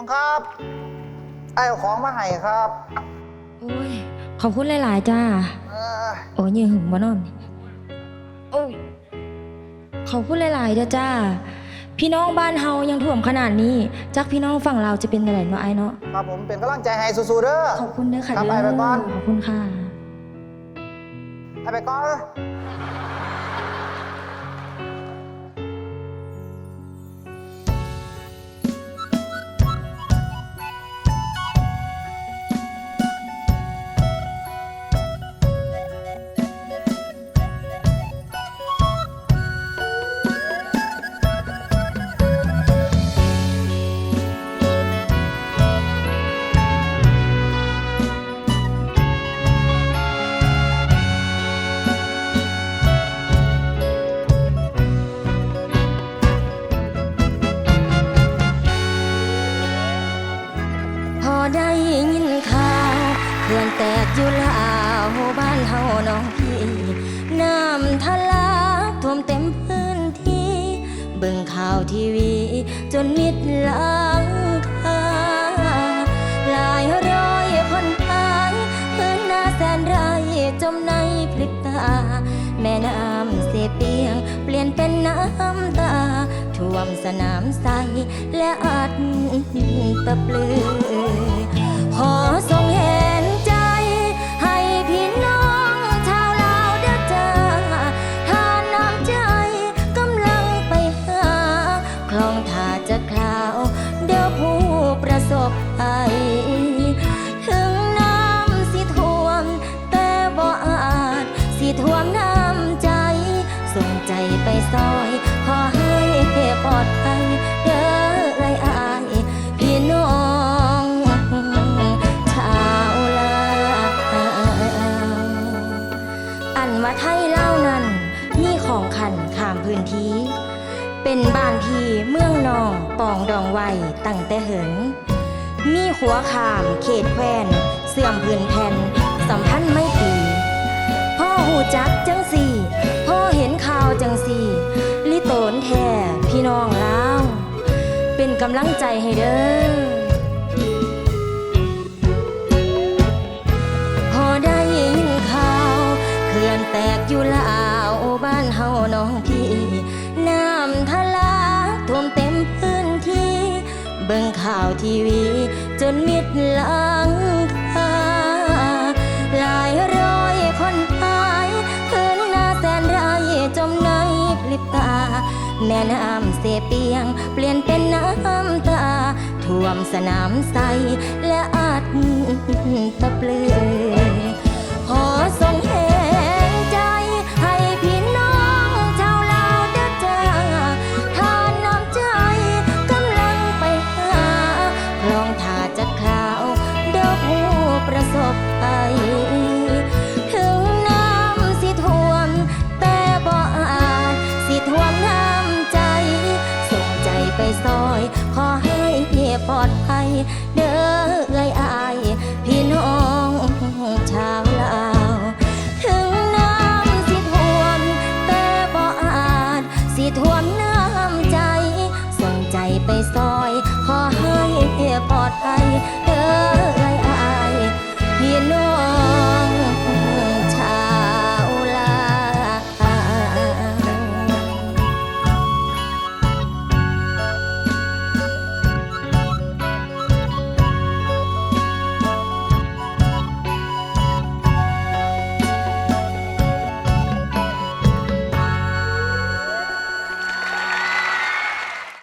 น้องครับไอ้เอาของมาให้ครับโอ้ยขอบคุณหลาย ๆ จ้า เออโอ้ยยืนหึงบ่นอนโอ้ยขอบคุณหลายๆเด้อจ้า พี่น้องบ้านเฮายังท่วมขนาดนี้ จักพี่น้องฝั่งเราวจะเป็นอะไรเนาะไอ้เนาะ ครับผมเป็นกำลังใจให้สู้ๆเด้อ ขอบคุณเด้อค่ะครับเด้อไปไปก่อน ขอบคุณค่ะ ไอ้ไปก่อน ได้ยินข่าวเขื่อนแตกอยู่ลาวบ้านเฮาน้องพี่น้ำทะลักท่วมเต็มพื้นที่ เบิ่งข่าวทีวี จนมิดหลังคาหลายร้อยคนตายพื้นนาแสนไรจมในพริบตา แม่น้ำเส เปียง เปลี่ยนเป็นน้ำตา ท่วมสนามใส และอัดตะเปลือขอทรงเห็นใจ ให้พี่น้องชาวลาวเด้อจ้าทานน้ำใจกำลังไปหา คลองท่าจะคลาว เดี๋ยวผู้ประสบภัยถึงน้ำสิท่วม แต่บ่อาจสิท่วมน้ำใจส่ง ไปซอย ขอให้ปลอดภัยเด้อเอ้ยอายพี่น้องชาวลาวอันว่าไทยเล่านั้นมีของขันข้ามพื้นที่ เป็นบ้านพี่เมืองนองปองดองไว้ตั้งแต่เหิน มีหัวขามเขตแควนเสื่อมพื้นแผ่นสัมพันธ์ไม่ตีพ่อหูจักจังสี กำลังใจให้เด้อพอได้ยินข่าวเขื่อนแตกอยู่ลาวบ้านเฮาน้องพี่ น้ำทะลักท่วมเต็มพื้นที่ เบิ่งข่าวทีวี จนมิดหลังคาหลายร้อยคนตายพื้นนาแสนไรจมในพลิบตาแม่น้ำเสเปียง เปลี่ยนเป็นน้ำตา ท่วมสนามใสและอาจตะเปลือยขอส ท่วมน้ำใจ ส่งใจไปสอน